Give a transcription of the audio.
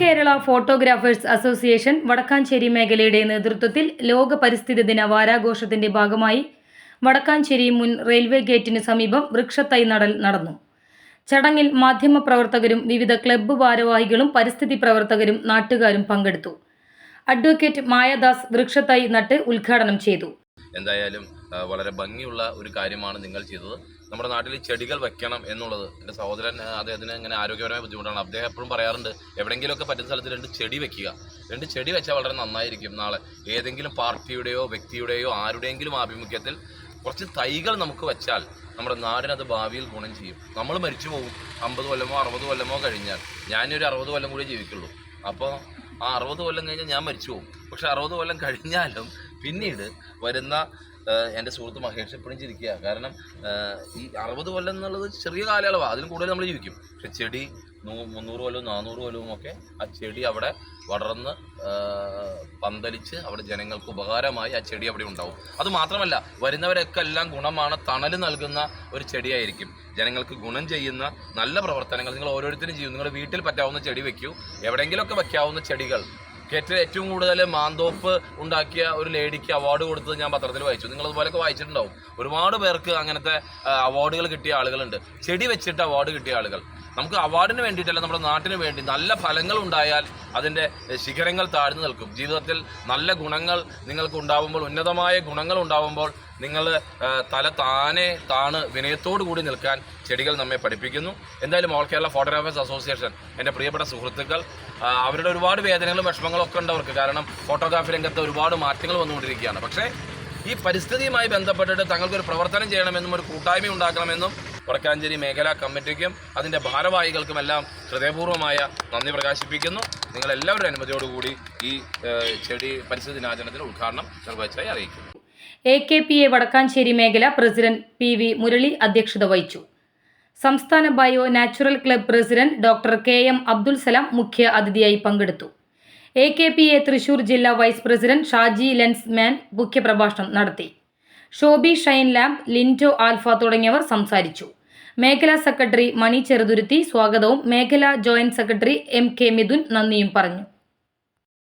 Kerala photographers association Vadakkanchery മേഖലയുടെ നേതൃത്വത്തിൽ ലോക പരിസ്ഥിതി ദിന വാരാഘോഷത്തിന്റെ ഭാഗമായി വടക്കാഞ്ചേരി മുൻ റെയിൽവേ ഗേറ്റിന് സമീപം വൃക്ഷത്തൈ നടൽ നടന്നു. ചടങ്ങിൽ മാധ്യമപ്രവർത്തകരും വിവിധ ക്ലബ്ബ് ഭാരവാഹികളും പരിസ്ഥിതി പ്രവർത്തകരും നാട്ടുകാരും പങ്കെടുത്തു. അഡ്വക്കേറ്റ് മായദാസ് വൃക്ഷത്തൈ നട്ട് ഉദ്ഘാടനം ചെയ്തു. എന്തായാലും വളരെ ഭംഗിയുള്ള ഒരു കാര്യമാണ് നിങ്ങൾ ചെയ്തത്. നമ്മുടെ നാട്ടിൽ ചെടികൾ വെക്കണം എന്നുള്ളത് എന്റെ സഹോദരൻ അദ്ദേഹത്തിന് ഇങ്ങനെ ആരോഗ്യപരമായ ബുദ്ധിമുട്ടാണ്. അദ്ദേഹം എപ്പോഴും പറയാറുണ്ട് എവിടെയെങ്കിലുമൊക്കെ പറ്റുന്ന സ്ഥലത്ത് രണ്ട് ചെടി വെക്കുക. രണ്ട് ചെടി വെച്ചാൽ വളരെ നന്നായിരിക്കും നാളെ. ഏതെങ്കിലും പാർട്ടിയുടെയോ വ്യക്തിയുടെയോ ആരുടെയെങ്കിലും ആഭിമുഖ്യത്തിൽ കുറച്ച് തൈകൾ നമുക്ക് വെച്ചാൽ നമ്മുടെ നാടിനത് ഭാവിയിൽ ഗുണം ചെയ്യും. നമ്മൾ മരിച്ചു പോകും. അമ്പത് കൊല്ലമോ അറുപത് കൊല്ലമോ കഴിഞ്ഞാൽ ഞാനൊരു അറുപത് കൊല്ലം കൂടി ജീവിക്കുള്ളൂ. അപ്പോൾ ആ അറുപത് കൊല്ലം കഴിഞ്ഞാൽ ഞാൻ മരിച്ചു പോകും. പക്ഷെ അറുപത് കൊല്ലം കഴിഞ്ഞാലും പിന്നീട് വരുന്ന എന്റെ സുഹൃത്ത് മഹേഷ് എപ്പോഴും ചിരിക്കുക. കാരണം ഈ അറുപത് കൊല്ലം എന്നുള്ളത് ചെറിയ കാലയളവാണ് അതിലും കൂടുതൽ നമ്മൾ ജീവിക്കും. പക്ഷെ ചെടി നൂ മുന്നൂറ് കൊല്ലവും നാനൂറ് കൊല്ലവും ഒക്കെ ആ ചെടി അവിടെ വളർന്ന് പന്തലിച്ച് അവിടെ ജനങ്ങൾക്ക് ഉപകാരമായി ആ ചെടി അവിടെ ഉണ്ടാവും. അത് മാത്രമല്ല വരുന്നവരൊക്കെ എല്ലാം ഗുണമാണ്. തണൽ നൽകുന്ന ഒരു ചെടിയായിരിക്കും. ജനങ്ങൾക്ക് ഗുണം ചെയ്യുന്ന നല്ല പ്രവർത്തനങ്ങൾ. നിങ്ങൾ ഓരോരുത്തരും ചെയ്യും. നിങ്ങളുടെ വീട്ടിൽ പറ്റാവുന്ന ചെടി വെക്കൂ. എവിടെയെങ്കിലുമൊക്കെ വയ്ക്കാവുന്ന ചെടികൾ. ഏറ്റവും ഏറ്റവും കൂടുതൽ മാന്തോപ്പ് ഉണ്ടാക്കിയ ഒരു ലേഡിക്ക് അവാർഡ് കൊടുത്തത് ഞാൻ പത്രത്തിൽ വായിച്ചു. നിങ്ങൾ അതുപോലെയൊക്കെ വായിച്ചിട്ടുണ്ടാവും. ഒരുപാട് പേർക്ക് അങ്ങനത്തെ അവാർഡുകൾ കിട്ടിയ ആളുകളുണ്ട്. ചെടി വെച്ചിട്ട് അവാർഡ് കിട്ടിയ ആളുകൾ. നമുക്ക് അവാർഡിന് വേണ്ടിയിട്ടല്ല നമ്മുടെ നാട്ടിന് വേണ്ടി നല്ല ഫലങ്ങൾ ഉണ്ടായാൽ അതിന്റെ ശിഖരങ്ങൾ താഴ്ന്നു നിൽക്കും. ജീവിതത്തിൽ നല്ല ഗുണങ്ങൾ നിങ്ങൾക്ക് ഉണ്ടാവുമ്പോൾ ഉന്നതമായ ഗുണങ്ങൾ ഉണ്ടാവുമ്പോൾ നിങ്ങൾ തല താനെ താണ് വിനയത്തോടു കൂടി നിൽക്കാൻ ചെടികൾ നമ്മെ പഠിപ്പിക്കുന്നു. എന്തായാലും ഓൾ കേരള ഫോട്ടോഗ്രാഫേഴ്സ് അസോസിയേഷൻ എന്റെ പ്രിയപ്പെട്ട സുഹൃത്തുക്കൾ അവരുടെ ഒരുപാട് വേദനകളും വിഷമങ്ങളും ഒക്കെ ഉണ്ട് അവർക്ക്. കാരണം ഫോട്ടോഗ്രാഫി രംഗത്ത് ഒരുപാട് മാറ്റങ്ങൾ വന്നുകൊണ്ടിരിക്കുകയാണ്. പക്ഷേ ഈ പരിസ്ഥിതിയുമായി ബന്ധപ്പെട്ടിട്ട് തങ്ങൾക്കൊരു പ്രവർത്തനം ചെയ്യണമെന്നും ഒരു കൂട്ടായ്മ ഉണ്ടാക്കണമെന്നും വടക്കാഞ്ചേരി മേഖലാ കമ്മിറ്റിക്കും അതിന്റെ ഭാരവാഹികൾക്കുമെല്ലാം ഹൃദയപൂർവമായ നന്ദി പ്രകാശിപ്പിക്കുന്നു. നിങ്ങളെല്ലാവരുടെ അനുമതിയോടുകൂടി ഈ ചെടി പരിസ്ഥിതി ദിനാചരണത്തിന് ഉദ്ഘാടനം നിർവഹിച്ചതായി അറിയിക്കുന്നു. A K P A Vadakkanchery മേഖല പ്രസിഡന്റ് പി വി മുരളി അധ്യക്ഷത വഹിച്ചു. സംസ്ഥാന bio natural club president doctor K M Abdul Salam മുഖ്യ അതിഥിയായി പങ്കെടുത്തു. A K P A Thrissur ജില്ലാ വൈസ് പ്രസിഡന്റ് ഷാജി ലെൻസ്മാൻ മുഖ്യപ്രഭാഷണം നടത്തി. ഷോബി ഷൈൻ ലാംബ് ലിന്റോ ആൽഫ തുടങ്ങിയവർ സംസാരിച്ചു. മേഖലാ സെക്രട്ടറി മണി ചെറുതുരുത്തി സ്വാഗതവും മേഖലാ joint secretary M K Mithun നന്ദിയും പറഞ്ഞു.